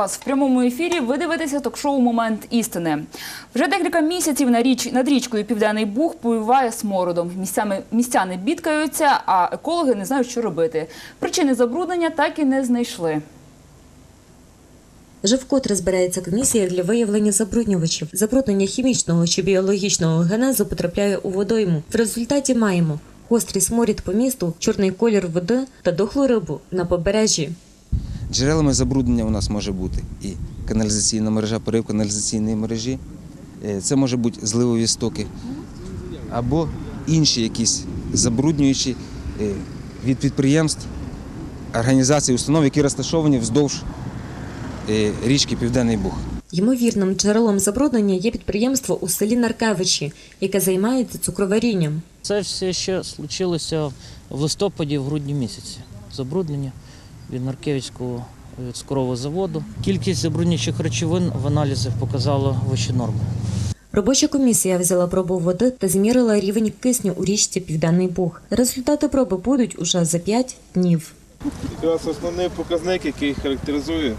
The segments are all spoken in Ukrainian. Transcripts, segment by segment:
Вас в прямому ефірі. Ви дивитеся ток-шоу Момент істини. Вже декілька місяців над річкою Південний Буг повіває смородом. Містяни бідкаються, а екологи не знають, що робити. Причини забруднення так і не знайшли. Вже вкотре збирається комісія для виявлення забруднювачів. Забруднення хімічного чи біологічного генезу потрапляє у водойму. В результаті маємо гострий сморід по місту, чорний колір води та дохлу рибу на побережжі. Джерелами забруднення у нас може бути і каналізаційна мережа, порив каналізаційної мережі. Е, Це може бути зливові стоки або інші якісь забруднюючі е, від підприємств, організацій, установ, які розташовані вздовж е, річки Південний Буг. Ймовірним джерелом забруднення є підприємство у селі Наркевичі, яке займається цукроварінням. Це все ще случилося в листопаді, в грудні місяці. Забруднення від Маркевичського е, цукрового заводу. Кількість забруднюючих речовин в аналізах показала вищі норми. Робоча комісія взяла пробу води та змірила рівень кисню у річці Південний Буг. Результати проби будуть уже за 5 днів. Якраз основний показник, який характеризує,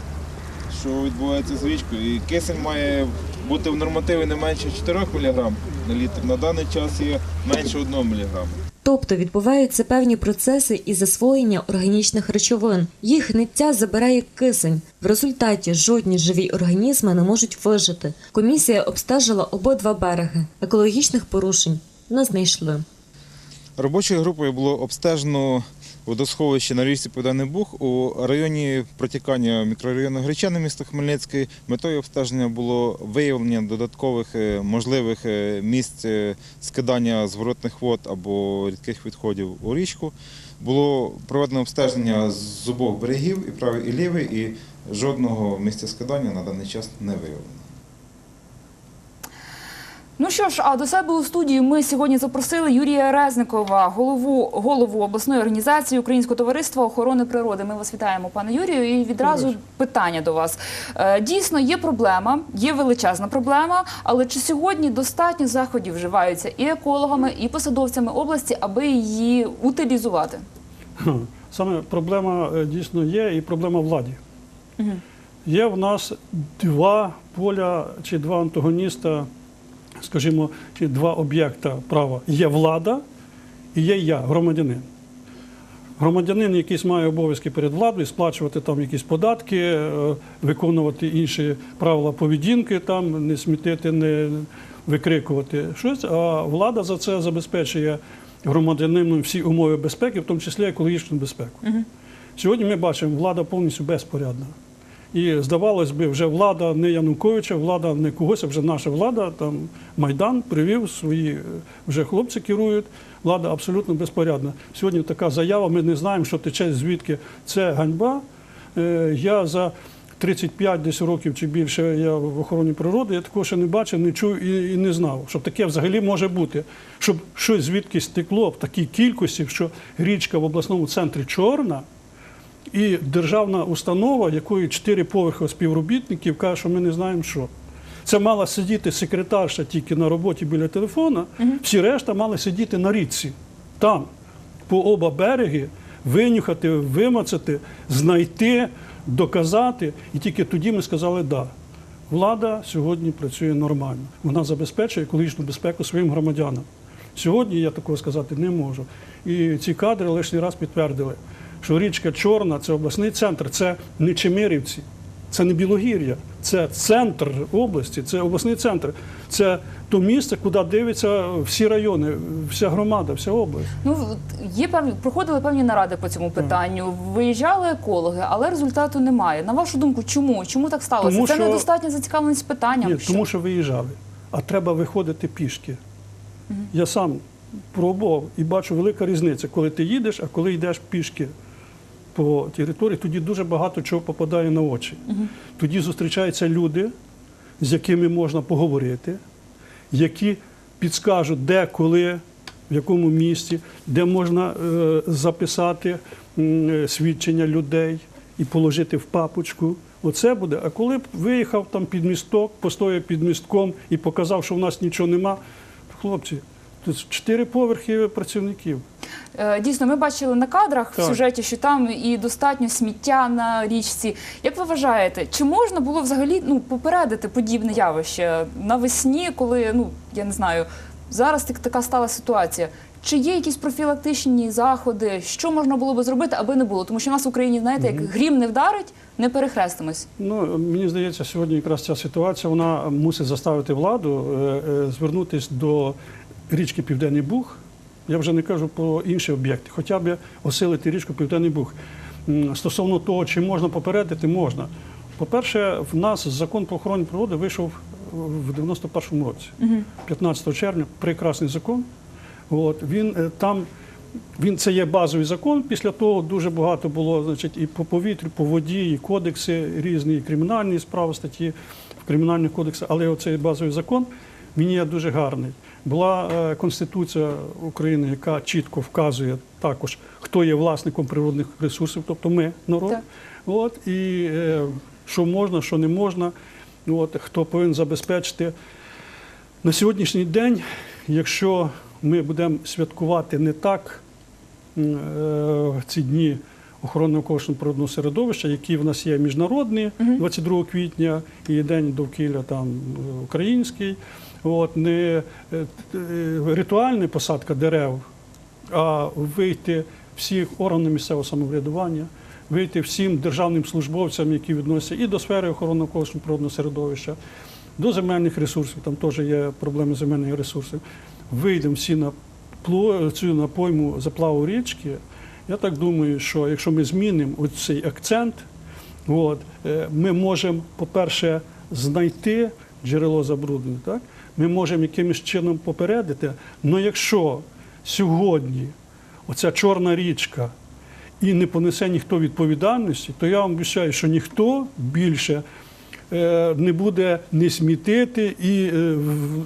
що відбувається з річкою. І кисень має бути в нормативі не менше 4 мг на літр. На даний час є менше 1 мг. Тобто відбуваються певні процеси і засвоєння органічних речовин. Їх гниття забирає кисень. В результаті жодні живі організми не можуть вижити. Комісія обстежила обидва береги. Екологічних порушень не знайшли. Робочою групою було обстежено водосховище на річці Південний Буг у районі протікання мікрорайону Гречани міста Хмельницький. Метою обстеження було виявлення додаткових е, можливих е, місць е, скидання зворотних вод або рідких відходів у річку. Було проведено обстеження з обох берегів, і правий, і лівий, і жодного місця скидання на даний час не виявлено. Ну що ж, а до себе у студії ми сьогодні запросили Юрія Резникова, голову голову обласної організації Українського товариства охорони природи. Ми вас вітаємо, пане Юрію. І відразу питання до вас. Е, Дійсно, є проблема, є величезна проблема. Але чи сьогодні достатньо заходів вживаються і екологами, і посадовцями області, аби її утилізувати? Саме проблема е, дійсно є, і проблема владі. Є в нас два поля чи два антагоніста, скажімо, чи два об'єкта права. Є влада і є я, громадянин. Громадянин, якийсь має обов'язки перед владою, сплачувати там якісь податки, е, виконувати інші правила поведінки, там не смітити, не викрикувати щось. А влада за це забезпечує громадянину всі умови безпеки, в тому числі екологічну безпеку. Сьогодні ми бачимо, влада повністю безпорядна. І здавалось би, вже влада не Януковича, влада не когось, а вже наша влада. Там Майдан привів свої е, вже хлопці керують. Влада абсолютно безпорядна. Сьогодні така заява. Ми не знаємо, що тече звідки. Це ганьба. Е, Я за 35 десь років чи більше я в охороні природи. Я такого ще не бачив, не чув і, і не знав, що таке взагалі може бути. Щоб щось звідки стекло в такій кількості, що річка в обласному центрі чорна. І державна установа, якої чотири поверхи співробітників, каже, що ми не знаємо, що. Це мала сидіти секретарша тільки на роботі біля телефона, всі решта мали сидіти на річці. Там, по оба береги, винюхати, вимацати, знайти, доказати. І тільки тоді ми сказали да. Влада сьогодні працює нормально. Вона забезпечує екологічну безпеку своїм громадянам. Сьогодні я такого сказати не можу. І ці кадри лишній раз підтвердили, що річка Чорна це обласний центр, це не Чемирівці, це не Білогір'я, це центр області, це обласний центр. Це то місце, куди дивляться всі райони, вся громада, вся область. Ну є певні проходили певні наради по цьому питанню. Виїжджали екологи, але результату немає. На вашу думку, чому? Чому так сталося? Тому Це що- недостатня зацікавленість питанням. Ні, Що? тому що виїжджали. А треба виходити пішки. Я сам пробував і бачу велика різниця, коли ти їдеш, а коли йдеш пішки по території, тоді дуже багато чого попадає на очі. Тоді зустрічаються люди, з якими можна поговорити, які підскажуть, де, коли, в якому місці, де можна е, записати е, свідчення людей і положити в папочку. Оце буде. А коли б виїхав там під місток, постояв під містком і показав, що в нас нічого нема, хлопці, тут чотири поверхи працівників. Е, Дійсно, ми бачили на кадрах в сюжеті, що там і достатньо сміття на річці. Як ви вважаєте, чи можна було взагалі ну попередити подібне явище навесні, коли ну я не знаю, зараз так, така стала ситуація? Чи є якісь профілактичні заходи, що можна було би зробити, аби не було? Тому що в нас в Україні, знаєте, як грім не вдарить, не перехрестимось. Ну, мені здається, сьогодні якраз ця ситуація вона мусить заставити владу е, е, звернутися до річки Південний Буг. Я вже не кажу про інші об'єкти, хоча б осилити річку Південний Буг. Стосовно того, чи можна попередити, можна. По-перше, в нас закон про охорону природи вийшов в 91-му році, 15 червня, прекрасний закон. От, він е, там він це є базовий закон. Після того дуже багато було, значить, і по повітрю, по воді, і кодекси різні, і кримінальні справи, статті в кримінальних кодексах. Але оцей базовий закон він є дуже гарний. Була е, Конституція України, яка чітко вказує також, хто є власником природних ресурсів, тобто ми, народ. Так. От, і е, що можна, що не можна, от, хто повинен забезпечити. На сьогоднішній день, якщо ми будемо святкувати не так е, ці дні охорони навколишнього природного середовища, які в нас є міжнародні, 22 квітня і День довкілля там український, от, не е, е, ритуальна посадка дерев, а вийти всіх органам місцевого самоврядування, вийти всім державним службовцям, які відносяться і до сфери охорони навколишнього природного середовища, до земельних ресурсів, там теж є проблеми земельних ресурсів. Вийдемо всі на пло- цю на пойму заплаву річки. Я так думаю, що якщо ми змінимо цей акцент, от, е, ми можемо, по-перше, знайти джерело забруднення. Ми можемо якимось чином попередити. Але якщо сьогодні оця чорна річка і не понесе ніхто відповідальності, то я вам обіцяю, що ніхто більше е, не буде не смітити і е,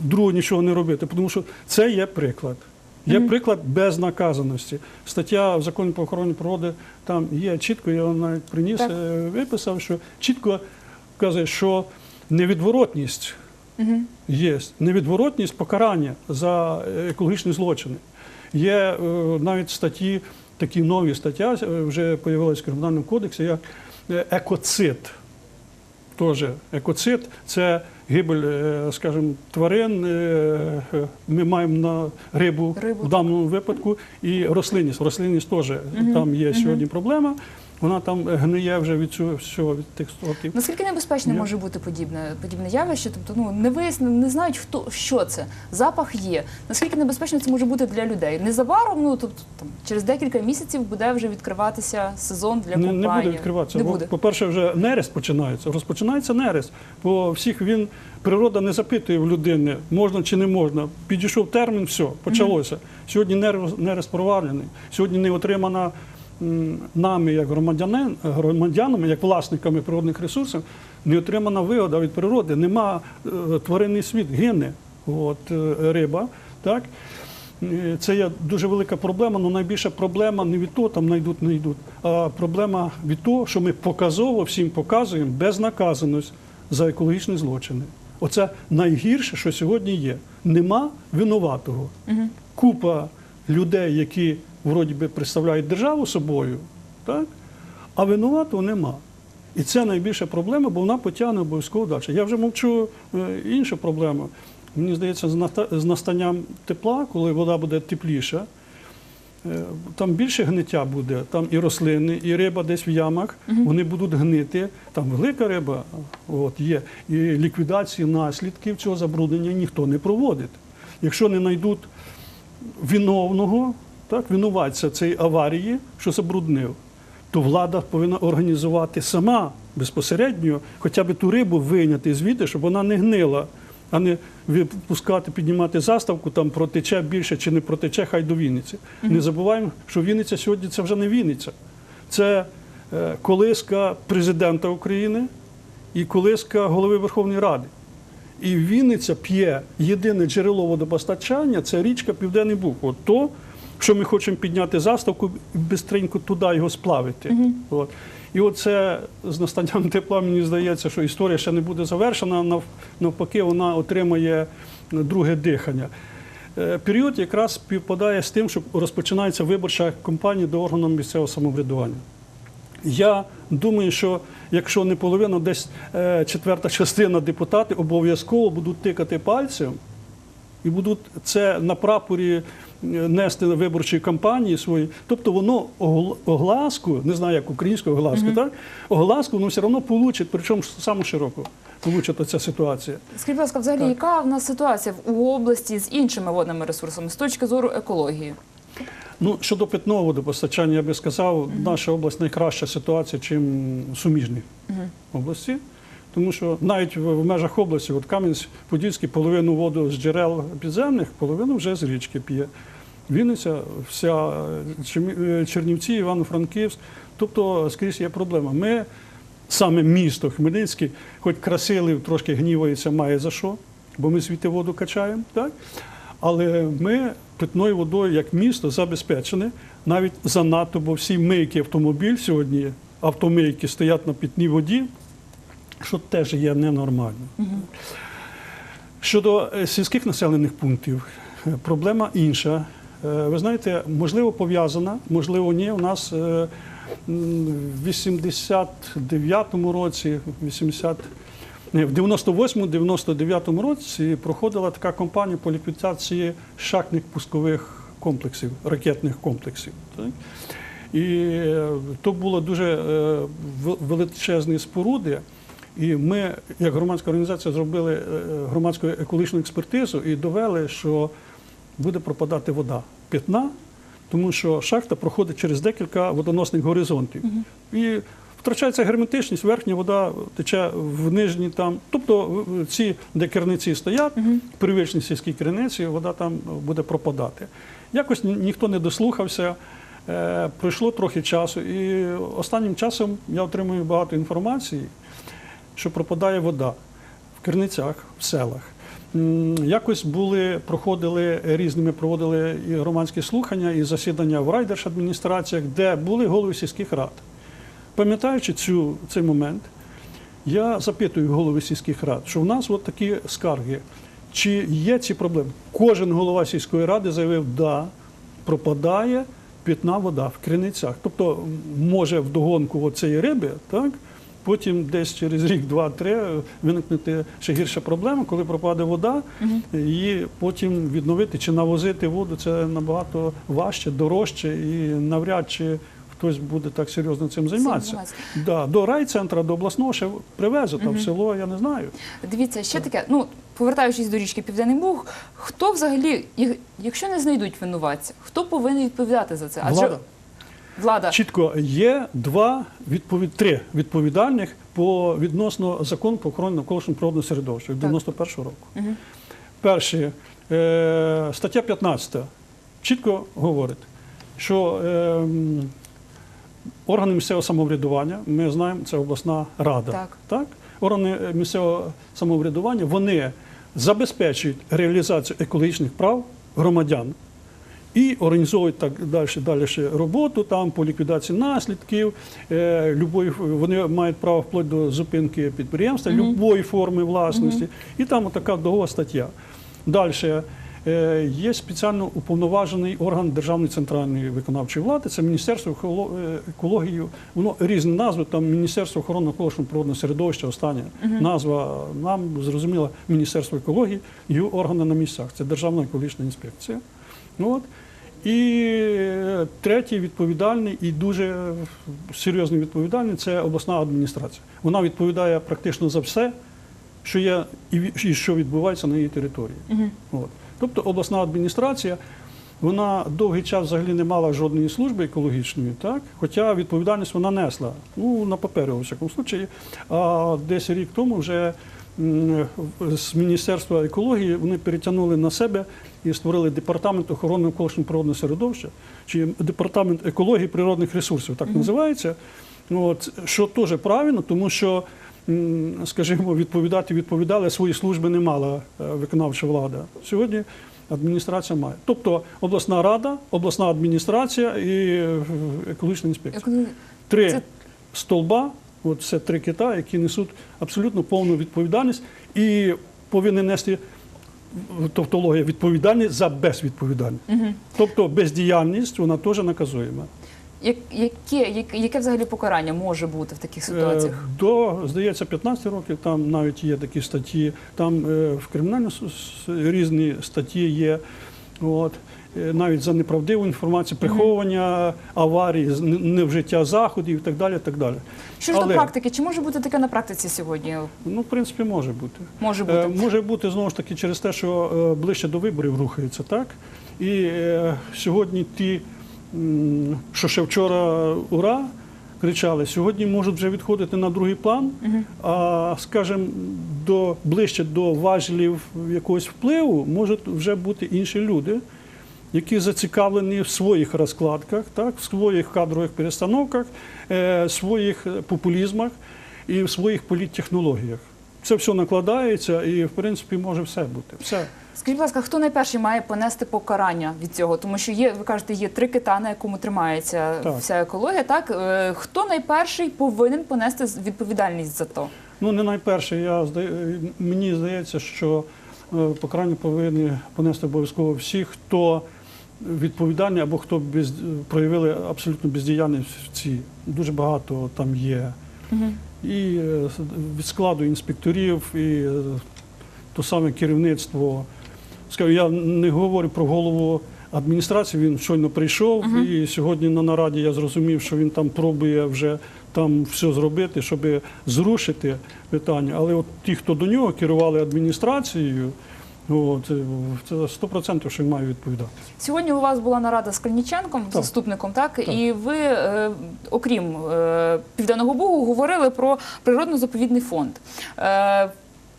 другого нічого не робити. Тому що це є приклад. Є приклад безнаказаності. Стаття в законі про охорону природи там є чітко, я вам навіть приніс, Так. е, виписав, що чітко вказує, що невідворотність є невідворотність покарання за е, екологічні злочини. Є е, навіть статті, такі нові стаття е, вже з'явилися в кримінальному кодексі, як е, екоцид. Теж екоцид це гибель, е, скажімо, тварин. Ми маємо на рибу, Рибу, в даному випадку і рослинність. Рослинність теж там є сьогодні проблема. Вона там гниє вже від цього всього від тих сортів. Наскільки небезпечно Ні. може бути подібне подібне явище? Тобто, ну не вияснено, не знають хто що це. Запах є. Наскільки небезпечно це може бути для людей? Незабаром, ну тобто там через декілька місяців буде вже відкриватися сезон для Не, купання. не буде відкриватися. Не Бо, буде. По-перше, вже нерест починається. Розпочинається нерест. Бо всіх він природа не запитує в людини, можна чи не можна. Підійшов термін, все, почалося. Сьогодні нерест, провалений. Сьогодні не отримана нами, як громадянин, громадянами, як власниками природних ресурсів, не отримана вигода від природи. Нема е, тваринний світ, гине от, е, риба. Так? Е, Це є дуже велика проблема, але найбільша проблема не від того, там знайдуть, не йдуть, а проблема від того, що ми показово всім показуємо безнаказаність за екологічні злочини. Оце найгірше, що сьогодні є. Нема винуватого. Купа людей, які вроді би представляють державу собою, так? а винуватого нема. І це найбільша проблема, бо вона потягне обов'язково далі. Я вже мовчу е, іншу проблему. Мені здається, з настанням тепла, коли вода буде тепліша, е, там більше гниття буде, там і рослини, і риба десь в ямах, вони будуть гнити. Там велика риба от, є. І ліквідації наслідків цього забруднення ніхто не проводить. Якщо не знайдуть виновного, так, винуватця цієї аварії, що забруднив, то влада повинна організувати сама безпосередньо хоча б ту рибу вийняти звідти, щоб вона не гнила, а не випускати, піднімати заставку, там протече більше чи не протече, хай до Вінниці. Не забуваємо, що Вінниця сьогодні це вже не Вінниця. Це е, колиска президента України і колиска голови Верховної Ради. І Вінниця п'є єдине джерело водопостачання це річка Південний Буг. От то, що ми хочемо підняти заставку бистренько туди його сплавити. От. І оце з настанням тепла, мені здається, що історія ще не буде завершена, нав- навпаки, вона отримає друге дихання. е, період якраз співпадає з тим, що розпочинається виборча кампанія до органів місцевого самоврядування. Я думаю, що якщо не половина, десь е, четверта частина депутатів обов'язково будуть тикати пальцем і будуть це на прапорі е, нести на виборчої кампанії свої. Тобто воно огл- огласку, не знаю, як українською огласку, так? Огласку воно все одно получить, причому саму широку получить оця ситуація. Скажіть, будь ласка, взагалі, Так. яка в нас ситуація в області з іншими водними ресурсами з точки зору екології? Ну, щодо питного водопостачання, я би сказав, наша область найкраща ситуація, чим суміжні області. Тому що навіть в, межах області, от Кам'янець-Подільський, половину воду з джерел підземних, половину вже з річки п'є. Вінниця, вся е, Чернівці, Івано-Франківськ. Тобто, скрізь є проблема. Ми, саме місто Хмельницький, хоч красили, трошки гнівається, має за що, бо ми звідти воду качаємо. Так? Але ми питною водою як місто забезпечені навіть занадто, бо всі мийки автомобіль сьогодні, автомийки стоять на питній воді, що теж є ненормально. Щодо е, сільських населених пунктів, е, проблема інша. Е, Ви знаєте, можливо, пов'язана, можливо, ні. У нас в 89-му році, 80, ні, в 98-99 році проходила така кампанія по ліквідації шахтних пускових комплексів, ракетних комплексів. Так? І то було дуже величезні споруди. І ми, як громадська організація, зробили е, громадську екологічну експертизу і довели, що буде пропадати вода питна, тому що шахта проходить через декілька водоносних горизонтів. І втрачається герметичність, верхня вода тече в нижній там. Тобто ці, де керниці стоять, первичні сільські керниці, вода там буде пропадати. Якось ніхто не дослухався. Е, Пройшло трохи часу, і останнім часом я отримую багато інформації, що пропадає вода в керницях, в селах. Якось були, проходили різними, проводили і громадські слухання, і засідання в райдержадміністраціях, де були голови сільських рад. Пам'ятаючи цю, цей момент, я запитую голови сільських рад, що в нас от такі скарги. Чи є ці проблеми? Кожен голова сільської ради заявив, да, пропадає питна вода в криницях. Тобто, може вдогонку цієї риби, так, потім десь через рік, два, три виникнути ще гірша проблема, коли пропаде вода, її потім відновити чи навозити воду це набагато важче, дорожче і навряд чи хтось буде так серйозно цим займатися. Да, до райцентра, до обласного ще привезу, там в село, я не знаю. Дивіться, ще таке. Ну повертаючись до річки Південний Буг, хто взагалі, як- якщо не знайдуть винуватця, хто повинен відповідати за це? Влада. Влада. Чітко є два відповід, три відповідальних по відносно закону про охорону навколишнього природного середовища від 91-го року. Перше, е, стаття 15 чітко говорить, що е, органи місцевого самоврядування, ми знаємо, це обласна рада. Так. Органи е, місцевого самоврядування вони забезпечують реалізацію екологічних прав громадян і організовують так далі, далі ще роботу там по ліквідації наслідків. Е, любої, вони мають право вплоть до зупинки підприємства, любої форми власності. І там така довга стаття. Далі. Е, Є спеціально уповноважений орган Державної центральної виконавчої влади, це Міністерство е, екології. Воно різні назви, там Міністерство охорони навколишнього природного середовища, остання назва нам зрозуміла Міністерство екології, і органи на місцях. Це Державна екологічна інспекція. Ну, от. І е, третій відповідальний і дуже серйозний відповідальний це обласна адміністрація. Вона відповідає практично за все, що є і що відбувається на її території. От. Тобто обласна адміністрація, вона довгий час взагалі не мала жодної служби екологічної, так? хоча відповідальність вона несла, ну, на папері, у всякому случаї. А десь рік тому вже з Міністерства екології вони перетягнули на себе і створили департамент охорони навколишнього природного середовища, чи департамент екології природних ресурсів, так називається. От, що теж правильно, тому що, скажімо, відповідати відповідали, свої служби не мала е, виконавча влада. Сьогодні адміністрація має. Тобто обласна рада, обласна адміністрація і е, екологічна інспекція. Три столба, от це три кита, які несуть абсолютно повну відповідальність і повинні нести тавтологія відповідальність за безвідповідальність. Тобто бездіяльність вона теж наказуєма. Яке, яке, яке взагалі покарання може бути в таких ситуаціях? Е, До, здається, 15 років там навіть є такі статті, там е, в кримінальному різні статті є. От. Е, Навіть за неправдиву інформацію, приховування аварії, невжиття заходів і так далі. Так далі. Що ж Але, до практики? Чи може бути таке на практиці сьогодні? Ну, в принципі, може бути. Може бути. Е, Може бути знову ж таки через те, що е, ближче до виборів рухається, так? І е, сьогодні ті, м, що ще вчора ура кричали, сьогодні можуть вже відходити на другий план, а скажімо, до, ближче до важелів якогось впливу можуть вже бути інші люди. Які зацікавлені в своїх розкладках, так, в своїх кадрових перестановках, в своїх е, популізмах і в своїх політтехнологіях. Це все накладається і, в принципі, може все бути. Все. Скажіть, будь ласка, хто найперший має понести покарання від цього? Тому що є, ви кажете, є три кита, на якому тримається Так. вся екологія. Так Е, хто найперший повинен понести відповідальність за то? Ну, не найперше, я, мені здається, що е, покарання повинні понести обов'язково всі, хто відповідальний або хто без, проявили абсолютно бездіяльність в цій. Дуже багато там є. І е, від складу інспекторів, і е, то саме керівництво. Скажу, я не говорю про голову адміністрації, він щойно прийшов, і сьогодні на нараді я зрозумів, що він там пробує вже там все зробити, щоб зрушити питання. Але от ті, хто до нього керували адміністрацією, от, е, це 100% що має відповідати. Сьогодні у вас була нарада з Кальніченком, заступником, так? І ви, е, окрім е, Південного Бугу, говорили про природно-заповідний фонд. Е,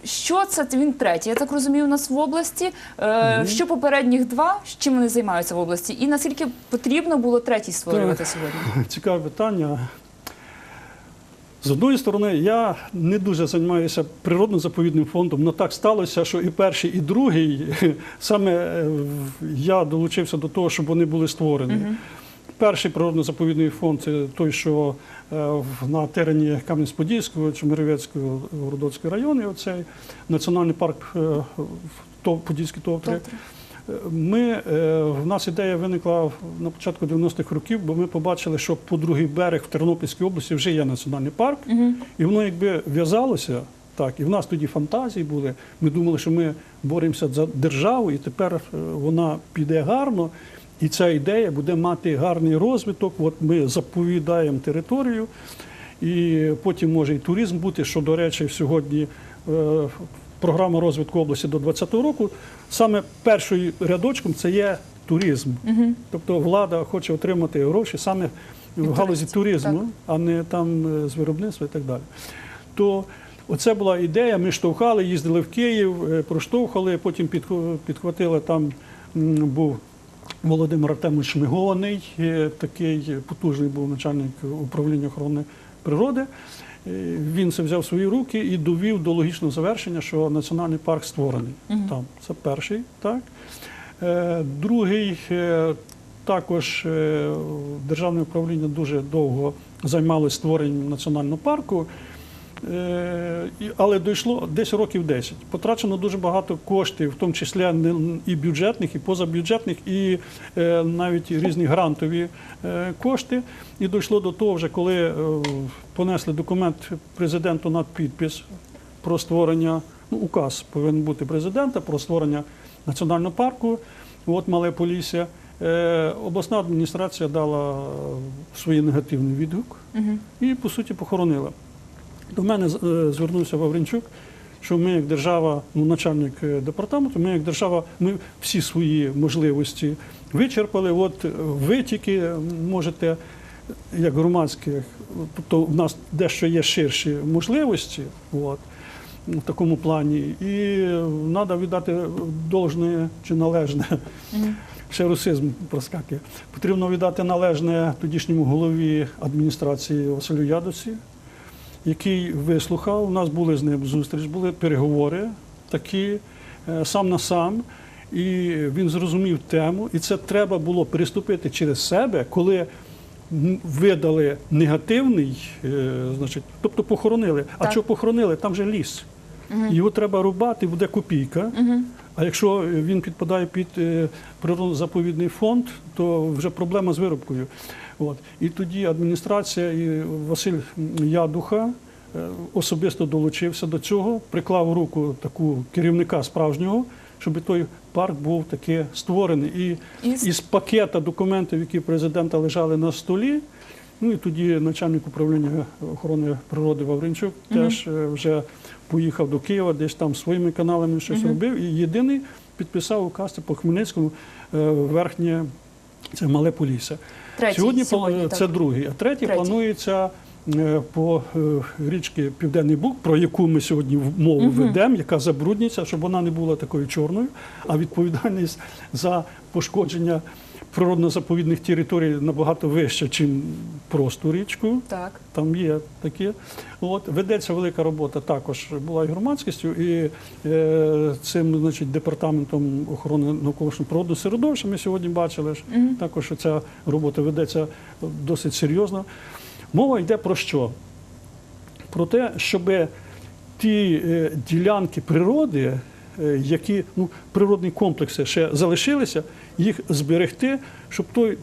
що це він третій? Я так розумію, у нас в області. Е, Що попередніх два, з чим вони займаються в області? І наскільки потрібно було третій створювати сьогодні? Цікаве питання. З одної сторони, я не дуже займаюся природно-заповідним фондом, але так сталося, що і перший, і другий саме е, я долучився до того, щоб вони були створені. Перший природно-заповідний фонд це той, що е, на терені Кам'янець-Подільського, Чемеровецького, Городоцького району, оцей національний парк е, Тов- товтри. Ми, е, в нас ідея виникла на початку 90-х років, бо ми побачили, що по другий берег в Тернопільській області вже є національний парк, і воно якби в'язалося. Так, і в нас тоді фантазії були. Ми думали, що ми боремося за державу, і тепер е, вона піде гарно. І ця ідея буде мати гарний розвиток. От ми заповідаємо територію, і потім може і туризм бути, що, до речі, сьогодні е, програма розвитку області до 2020 року. Саме першою рядочком це є туризм. Тобто влада хоче отримати гроші саме в галузі туризму, так. а не там е, з виробництва і так далі. То оце була ідея. Ми штовхали, їздили в Київ, е, проштовхали, потім підхватили там був. Володимир Артемович Шмигований, е, такий потужний був начальник управління охорони природи. Він це взяв в свої руки і довів до логічного завершення, що національний парк створений там. Це перший, так. Е, Другий е, також е, державне управління дуже довго займалося створенням національного парку. Е, Але дійшло десь років 10. Потрачено дуже багато коштів, в тому числі і бюджетних, і позабюджетних, і е, навіть різні грантові е, кошти. І дійшло до того, вже коли понесли документ президенту на підпис про створення, ну, указ повинен бути президента про створення національного парку. От Мале Полісся. Е, обласна адміністрація дала свій негативний відгук і, по суті, похоронила. До мене е, звернувся Вавренчук, що ми, як держава, ну, начальник е, департаменту, ми як держава, ми всі свої можливості вичерпали. От е, ви тільки можете, як громадські, тобто в нас дещо є ширші можливості. От, в такому плані, і треба віддати должне чи належне. Ще русизм проскакує. Потрібно віддати належне тодішньому голові адміністрації Василю Ядоці, який вислухав. У нас були з ним зустріч, були переговори такі е, сам на сам. І він зрозумів тему, і це треба було переступити через себе, коли видали негативний, е, значить, тобто похоронили. А Так. що похоронили? Там же ліс. Його треба рубати, буде копійка. А якщо він підпадає під е, природно-заповідний фонд, то вже проблема з вирубкою. От. І тоді адміністрація і Василь Ядуха е, особисто долучився до цього, приклав руку таку керівника справжнього, щоб той парк був таки створений. І Із- із пакета документів, які президента лежали на столі. Ну і тоді начальник управління охорони природи Вавринчук теж е, вже поїхав до Києва, десь там своїми каналами щось робив. І єдиний підписав указ по Хмельницькому е, верхнє це мале Полісся. Третій сьогодні, сьогодні, це так. другий, а третій, Третій. планується е, по е, річці Південний Бук, про яку ми сьогодні мову uh -huh. ведемо, яка забруднюється, щоб вона не була такою чорною, а відповідальність за пошкодження природно-заповідних територій набагато вища, ніж просту річку. Так. Там є таке. От ведеться велика робота також була і громадськістю, і е, цим значить, департаментом охорони навколишнього природного середовища. Ми сьогодні бачили ж також що ця робота ведеться досить серйозно. Мова йде про що? Про те, щоб ті е, ділянки природи, е, які ну, природні комплекси ще залишилися, їх зберегти, щоб той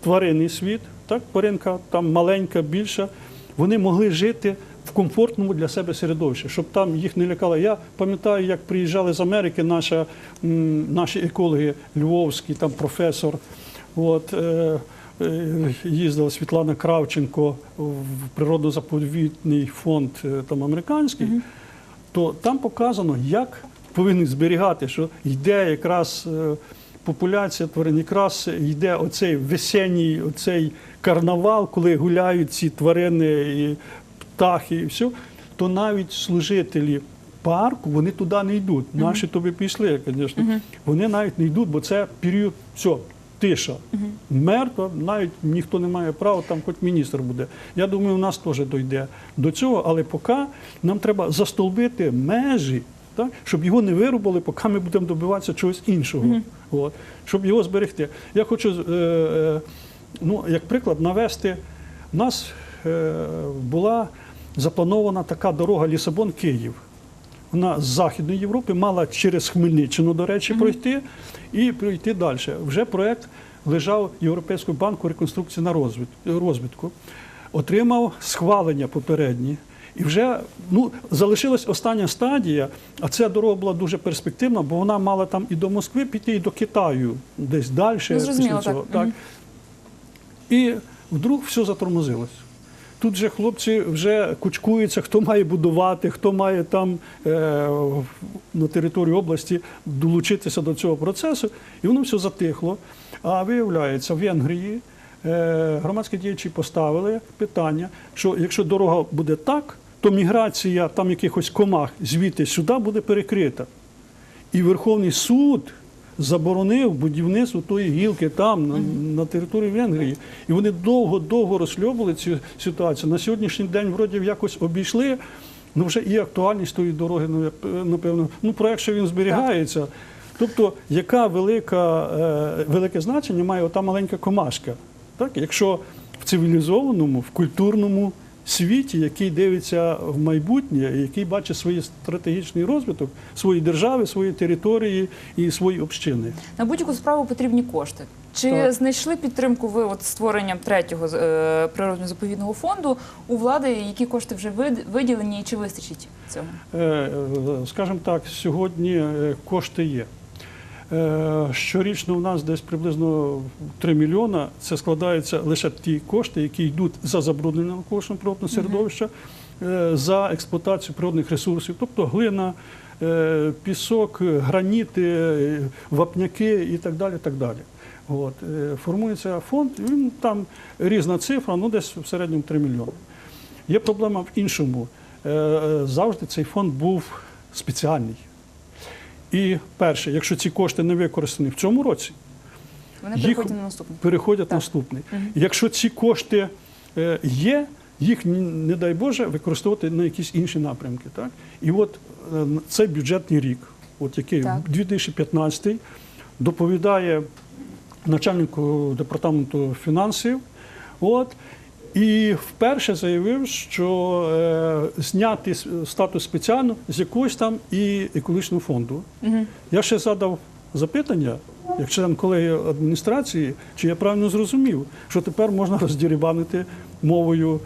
тваринний світ, так, тваринка там маленька, більша, вони могли жити в комфортному для себе середовищі, щоб там їх не лякало. Я пам'ятаю, як приїжджали з Америки наша, наші екологи львовські, там професор. От, е, е, їздила Світлана Кравченко в природно-заповідний фонд е, там, американський, то там показано, як повинні зберігати, що йде якраз е, популяція тварин, якраз йде оцей весенній оцей карнавал, коли гуляють ці тварини і птахи, і все, то навіть служителі парку вони туди не йдуть. Наші тобі пішли, звісно. Вони навіть не йдуть, бо це період все. Тиша, мертва, навіть ніхто не має права, там хоч міністр буде. Я думаю, у нас теж дойде до цього, але поки нам треба застолбити межі, так, щоб його не вирубали, поки ми будемо добиватися чогось іншого, От, щоб його зберегти. Я хочу, е, е, ну, як приклад, навести, у нас е, була запланована така дорога Лісабон-Київ. Вона з Західної Європи мала через Хмельниччину, до речі, пройти і пройти далі. Вже проєкт лежав Європейського банку реконструкції на розвитку. Отримав схвалення попередні. І вже ну, залишилась остання стадія, а ця дорога була дуже перспективна, бо вона мала там і до Москви піти, і до Китаю, десь далі. Ну, зрозуміло, після цього. так. Мгм. І вдруг все затормозилось. Тут же хлопці вже кучкуються, хто має будувати, хто має там е, на території області долучитися до цього процесу, і воно все затихло. А виявляється, в Венгрії е, громадські діячі поставили питання, що якщо дорога буде так, то міграція там якихось комах звідти сюди буде перекрита. І Верховний суд заборонив будівництво тої гілки там, на, на території Венгрії. І вони довго-довго розслідували цю ситуацію. На сьогоднішній день вроді якось обійшли. Ну вже і актуальність тої дороги, ну, напевно. Ну, проект, що він зберігається. Тобто, яка велика, е, велике значення має ота маленька комашка? Так? Якщо в цивілізованому, в культурному світі, який дивиться в майбутнє, який бачить свій стратегічний розвиток своєї держави, своєї території і свої общини. На будь-яку справу потрібні кошти. Чи Так. знайшли підтримку ви от створенням третього е, природно-заповідного фонду у влади? Які кошти вже вид- виділені і чи вистачить цього? Е, е, Скажімо так, сьогодні е, кошти є. Е, Щорічно у нас десь приблизно 3 мільйона. Це складаються лише ті кошти, які йдуть за забруднення навколишнього природного середовища, е, за експлуатацію природних ресурсів, тобто глина, е, пісок, граніти, вапняки і так далі. Так далі. От. Формується фонд, він там різна цифра, ну десь в середньому 3 мільйони. Є проблема в іншому. Завжди цей фонд був спеціальний. І перше, якщо ці кошти не використані в цьому році, Вони Їх- переходять на наступний. переходять Так. наступний. Якщо ці кошти е, є, їх, не дай Боже, використовувати на якісь інші напрямки. Так? І от е, цей бюджетний рік, от який Так. 2015 доповідає начальнику департаменту фінансів. От, І вперше заявив, що е, зняти статус спеціально з якогось там і екологічного фонду. Я ще задав запитання, як член колегії адміністрації, чи я правильно зрозумів, що тепер можна роздірібанити мовою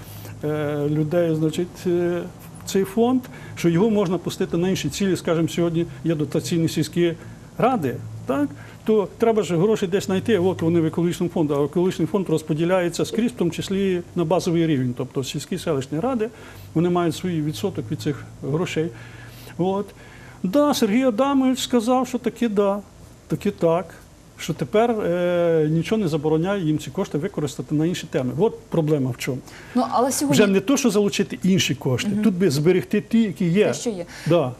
е, людей, значить, е, цей фонд, що його можна пустити на інші цілі. Скажімо, сьогодні є дотаційні сільські ради, так? то треба ж гроші десь знайти. От вони в екологічному фонду, а екологічний фонд розподіляється скрізь, в тому числі на базовий рівень. Тобто сільські селищні ради вони мають свій відсоток від цих грошей. От. Да, Сергій Адамович сказав, що таки да, таки так. Що тепер е, нічого не забороняє їм ці кошти використати на інші теми. От проблема в чому. Ну але сьогодні Вже не то, що залучити інші кошти, тут би зберегти ті, які є. те, що є. Да.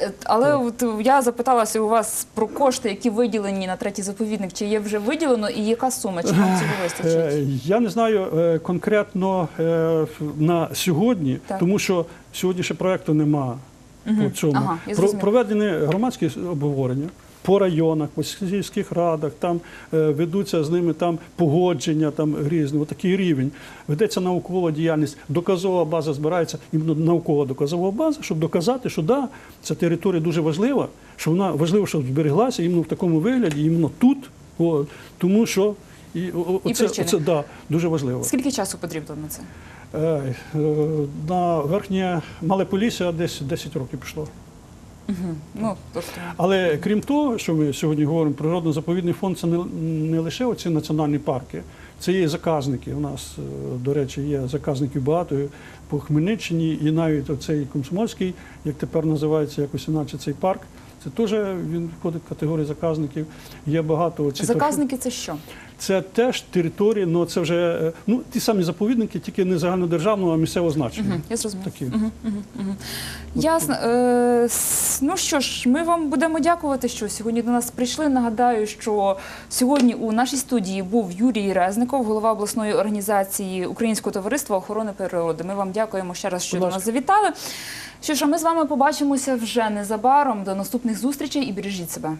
Е, Але от я запиталася у вас про кошти, які виділені на третій заповідник. Чи є вже виділено і яка сума? Чи нам цього Е, вистачить? Я не знаю е, конкретно е, на сьогодні, Так. тому що сьогодні ще проекту нема по цьому. Ага, Про, проведені громадські обговорення. По районах, по сільських радах, там е, ведуться з ними там погодження, там різні, такий рівень. Ведеться наукова діяльність, доказова база збирається, іменно наукова доказова база, щоб доказати, що да, ця територія дуже важлива, що вона важливо, щоб збереглася іменно в такому вигляді, іменно тут, о, тому що і, о- І оце, оце да, дуже важливо. Скільки часу потрібно на це? Е, На верхнє Мале Полісся десь 10 років пішло. Ну тобто Але крім того, що ми сьогодні говоримо, природно-заповідний фонд це не, не лише оці національні парки, це є заказники. У нас, е, до речі, є заказників багато по Хмельниччині, і навіть оцей Комсомольський, як тепер називається якось іначе цей парк. Це теж він входить в категорію заказників. Є багато оці заказники це що? Це теж території, ну це вже е, ну ті самі заповідники, тільки не загальнодержавного, а місцевого значення. Мгм, Я зрозуміла. Такі. Ясно. Е, ну що ж, ми вам будемо дякувати, що сьогодні до нас прийшли. Нагадаю, що сьогодні у нашій студії був Юрій Резников, голова обласної організації Українського товариства охорони природи. Ми вам дякуємо ще раз, що Будь до нас завітали. Що ж, а ми з вами побачимося вже незабаром. До наступних зустрічей і бережіть себе.